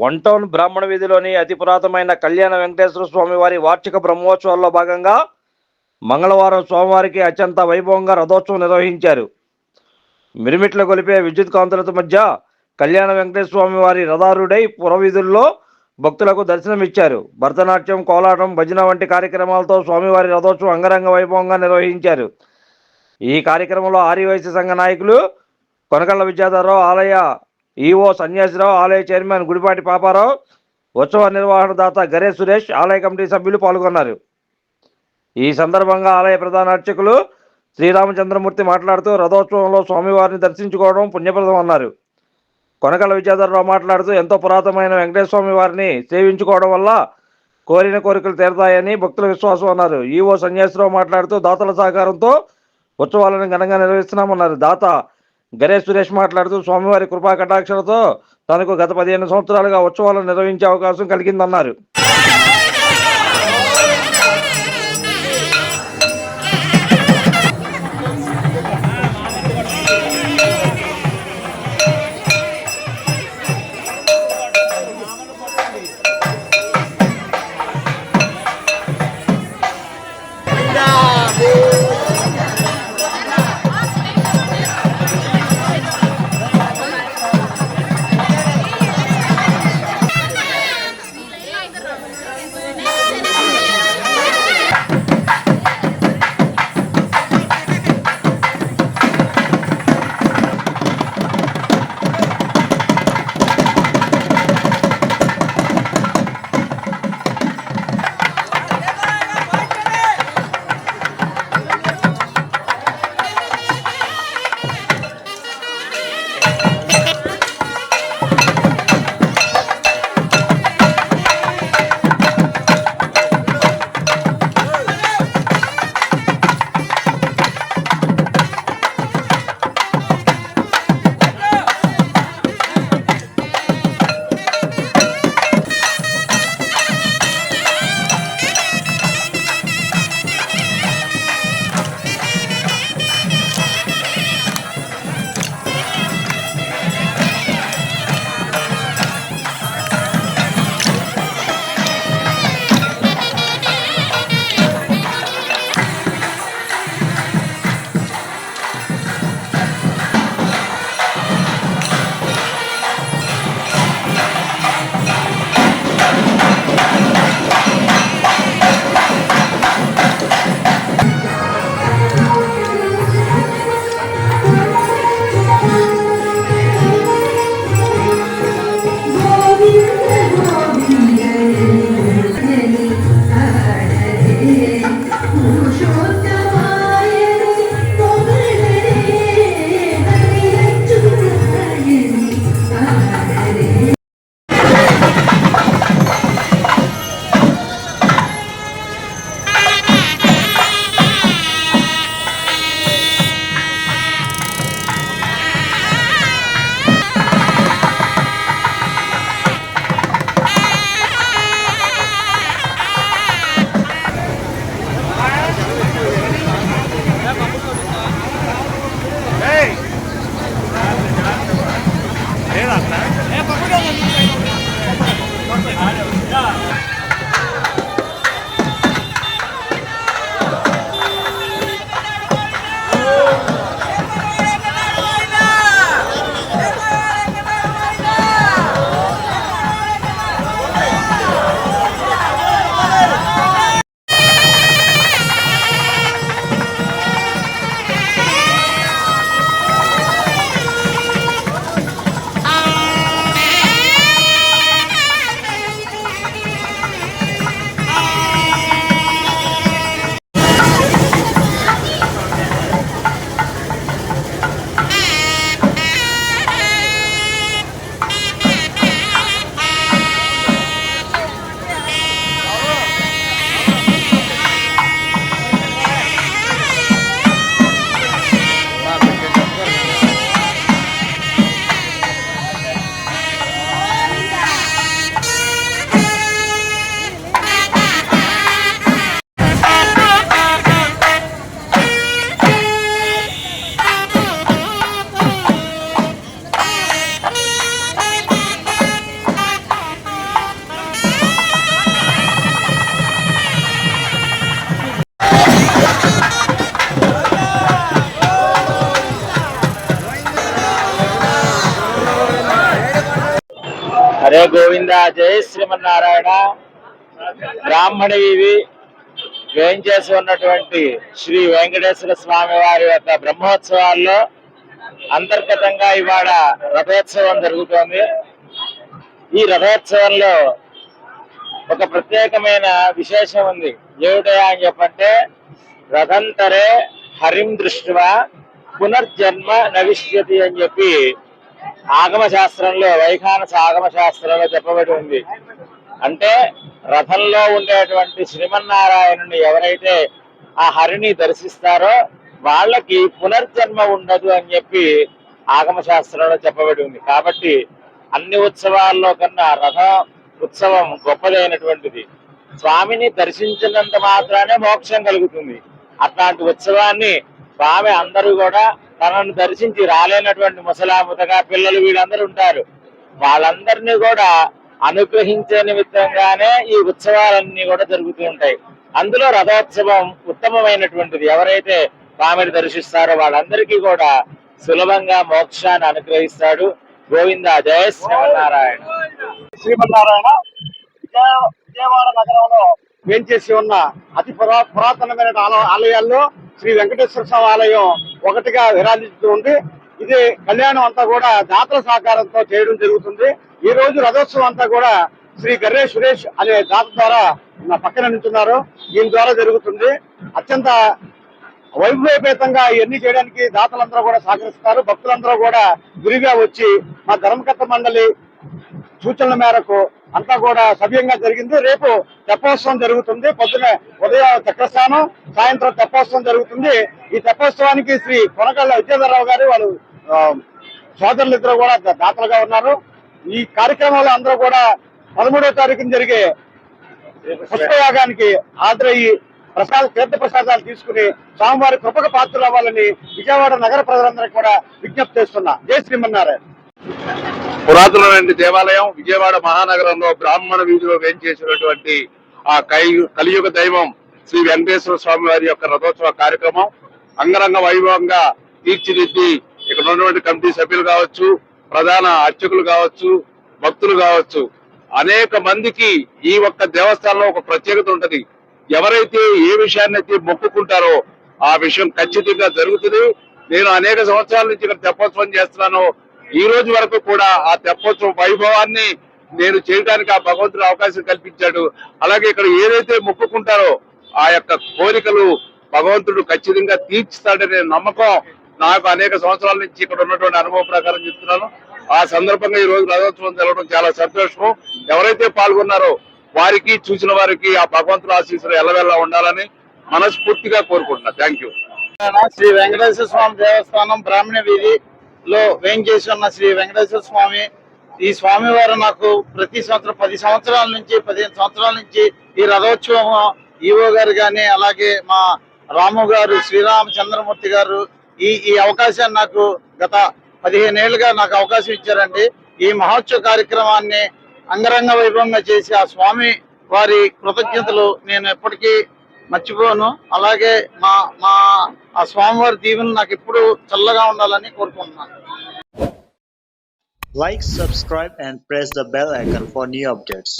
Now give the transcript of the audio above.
One town బ్రాహ్మణ వీధిలోని అతి పురాతనమైన కళ్యాణ వెంకటేశ్వర స్వామి వారి వార్షిక బ్రహ్మోత్సవాల్లో భాగంగా మంగళవారం స్వామివారికి అత్యంత వైభవంగా రథోత్సవం నిర్వహించారు. మిరుమిట్ల కొలిపే విద్యుత్ కాంతులతో మధ్య కళ్యాణ వెంకటేశ్వర స్వామి వారి రథారుడై పురవీధుల్లో భక్తులకు దర్శనమిచ్చారు భరతనాట్యం కోలాటం భజన వంటి కార్యక్రమాలతో స్వామివారి రథోత్సవం అంగరంగ వైభవంగా నిర్వహించారు. ఈ కార్యక్రమంలో ఆర్యవైశ్య సంఘ నాయకులు కొనకళ్ళ విద్యాధరరావు ఆలయ ఈఓ సన్యాసిరావు ఆలయ చైర్మన్ గుడిపాటి పాపారావు ఉత్సవ నిర్వహణదాత గరే సురేష్ ఆలయ కమిటీ సభ్యులు పాల్గొన్నారు. ఈ సందర్భంగా ఆలయ ప్రధాన అర్చకులు శ్రీరామచంద్రమూర్తి మాట్లాడుతూ రథోత్సవంలో స్వామివారిని దర్శించుకోవడం పుణ్యప్రదం అన్నారు. కొనకల విద్యాధరరావు మాట్లాడుతూ ఎంతో పురాతనమైన వెంకటేశ్వర స్వామి వారిని సేవించుకోవడం వల్ల కోరిన కోరికలు తీరతాయని భక్తుల విశ్వాసం అన్నారు. ఈఓ సన్యాసిరావు మాట్లాడుతూ దాతల సహకారంతో ఉత్సవాలను ఘనంగా నిర్వహిస్తున్నామన్నారు. దాత గణేష్ సురేష్ మాట్లాడుతూ స్వామివారి కృపా కటాక్షలతో తనకు గత పదిహేను సంవత్సరాలుగా ఉత్సవాలను నిర్వహించే అవకాశం కలిగిందన్నారు. 你不是我。జయ గోవింద జయ శ్రీమన్నారాయణ. బ్రాహ్మణ వీధి వేయించేసి ఉన్నటువంటి శ్రీ వెంకటేశ్వర స్వామి వారి యొక్క బ్రహ్మోత్సవాల్లో అంతర్గతంగా ఇవాళ రథోత్సవం జరుగుతోంది. ఈ రథోత్సవంలో ఒక ప్రత్యేకమైన విశేషం ఉంది. ఏమిటయా అని చెప్పంటే రథంతరే హరిం దృష్టివా పునర్జన్మ నవిష్యతి అని చెప్పి ఆగమ శాస్త్రంలో వైఖానస ఆగమ శాస్త్రంలో చెప్పబడి ఉంది. అంటే రథంలో ఉండేటువంటి శ్రీమన్నారాయణుని ఎవరైతే ఆ హరిని దర్శిస్తారో వాళ్ళకి పునర్జన్మ ఉండదు అని చెప్పి ఆగమ శాస్త్రంలో చెప్పబడి ఉంది. కాబట్టి అన్ని ఉత్సవాల్లో కన్నా రథ ఉత్సవం గొప్పదైనటువంటిది. స్వామిని దర్శించినంత మాత్రానే మోక్షం కలుగుతుంది. అట్లాంటి ఉత్సవాన్ని స్వామి అందరూ కూడా తనను దర్శించి రాలేనటువంటి ముసలాముతగా పిల్లలు వీళ్ళందరూ ఉంటారు. వాళ్ళందరినీ కూడా అనుగ్రహించే నిమిత్తంగానే ఈ ఉత్సవాలన్నీ కూడా జరుగుతూ ఉంటాయి. అందులో రథోత్సవం ఉత్తమమైనటువంటిది. ఎవరైతే స్వామిని దర్శిస్తారో వాళ్ళందరికీ కూడా సులభంగా మోక్షాన్ని అనుగ్రహిస్తాడు గోవింద జయ శ్రీమన్నారాయణ. శ్రీమన్నారాయణ విజయవాడ నగరంలో వేంచేసి ఉన్న అతి పురా పురాతనమైన ఆలయాల్లో శ్రీ వెంకటేశ్వర స్వామి ఆలయం ఒకటిగా విరాజిస్తూ ఉంది. ఇది కళ్యాణం అంతా కూడా దాతల సహకారంతో చేయడం జరుగుతుంది. ఈ రోజు రథోత్సవం అంతా కూడా శ్రీ గర్రే సురేష్ అనే దాత ద్వారా నా పక్కన నించున్నారు. దీని ద్వారా జరుగుతుంది. అత్యంత వైభవపేతంగా ఇవన్నీ చేయడానికి దాతలందరూ కూడా సహకరిస్తారు. భక్తులందరూ కూడా గురిగా వచ్చి మా ధర్మకర్త మండలి సూచనల మేరకు అంతా కూడా సవ్యంగా జరిగింది. రేపు తెప్పోత్సవం జరుగుతుంది. పొద్దున ఉదయం చక్రస్నానం సాయంత్రం తెప్పోత్సవం జరుగుతుంది. ఈ తెప్పోత్సవానికి శ్రీ కొనకళ్ళ విద్యాధరరావు గారు వాళ్ళు సోదరులు ఇద్దరు కూడా దాతలుగా ఉన్నారు. ఈ కార్యక్రమంలో అందరూ కూడా పదమూడవ తారీఖున జరిగే పుష్పయాగానికి హాజరయ్యి ప్రసాద తీర్థ ప్రసాదాలు తీసుకుని స్వామివారి కృపక పాత్రలు అవ్వాలని విజయవాడ నగర ప్రజలందరికీ కూడా విజ్ఞప్తి చేస్తున్నా. జై శ్రీమన్నారాయణ. పురాతనమైన దేవాలయం విజయవాడ మహానగరంలో బ్రాహ్మణ వీధిలో వేంచేసినటువంటి ఆ కై- కలియుగ దైవం శ్రీ వెంకటేశ్వర స్వామి వారి యొక్క రథోత్సవ కార్యక్రమం. అంగరంగ వైభవంగా తీర్చిదిద్ది ఇక్కడ ఉన్నటువంటి కమిటీ సభ్యులు కావచ్చు ప్రధాన అర్చకులు కావచ్చు భక్తులు కావచ్చు. అనేక మందికి ఈ ఒక్క దేవస్థానంలో ఒక ప్రత్యేకత ఉంటది. ఎవరైతే ఏ విషయాన్ని అయితే మొక్కుకుంటారో ఆ విషయం ఖచ్చితంగా జరుగుతుంది. నేను అనేక సంవత్సరాల నుంచి ఇక్కడ తెప్పోత్సవం చేస్తున్నాను. ఈ రోజు వరకు కూడా ఆ తెప్పోత్సవ వైభవాన్ని నేను చేయడానికి ఆ భగవంతుడు అవకాశం కల్పించాడు. అలాగే ఇక్కడ ఏదైతే మొక్కుకుంటారో ఆ యొక్క కోరికలు భగవంతుడు ఖచ్చితంగా తీర్చుతాడనే నమ్మకం నాకు అనేక సంవత్సరాల నుంచి ఇక్కడ ఉన్నటువంటి అనుభవం ప్రకారం చెప్తున్నాను. ఆ సందర్భంగా ఈ రోజు రథోత్సవం జరగడం చాలా సంతోషం. ఎవరైతే పాల్గొన్నారో వారికి చూసిన వారికి ఆ భగవంతుడు ఆశీస్సులు ఎల్లవెల్లా ఉండాలని మనస్ఫూర్తిగా కోరుకుంటున్నా. థ్యాంక్ యూ శ్రీ వెంకటేశ్వర స్వామి దేవస్థానం బ్రాహ్మణ లో వేంచేసి ఉన్న శ్రీ వెంకటేశ్వర స్వామి. ఈ స్వామి వారు నాకు ప్రతి సంవత్సరం పది సంవత్సరాల నుంచి పదిహేను సంవత్సరాల నుంచి ఈ రథోత్సవం ఈవో గారు కానీ అలాగే మా రాము గారు శ్రీరామచంద్రమూర్తి గారు ఈ ఈ అవకాశాన్ని నాకు గత పదిహేను ఏళ్ళుగా నాకు అవకాశం ఇచ్చారండి. ఈ మహోత్సవ కార్యక్రమాన్ని అంగరంగ వైభవంగా చేసి ఆ స్వామి వారి కృతజ్ఞతలు నేను ఎప్పటికీ మర్చిపోను అలాగే మా మా ఆ స్వామివారి దీవెన నాకు ఎప్పుడు చల్లగా ఉండాలని కోరుకుంటున్నాను like subscribe and press the bell icon for new updates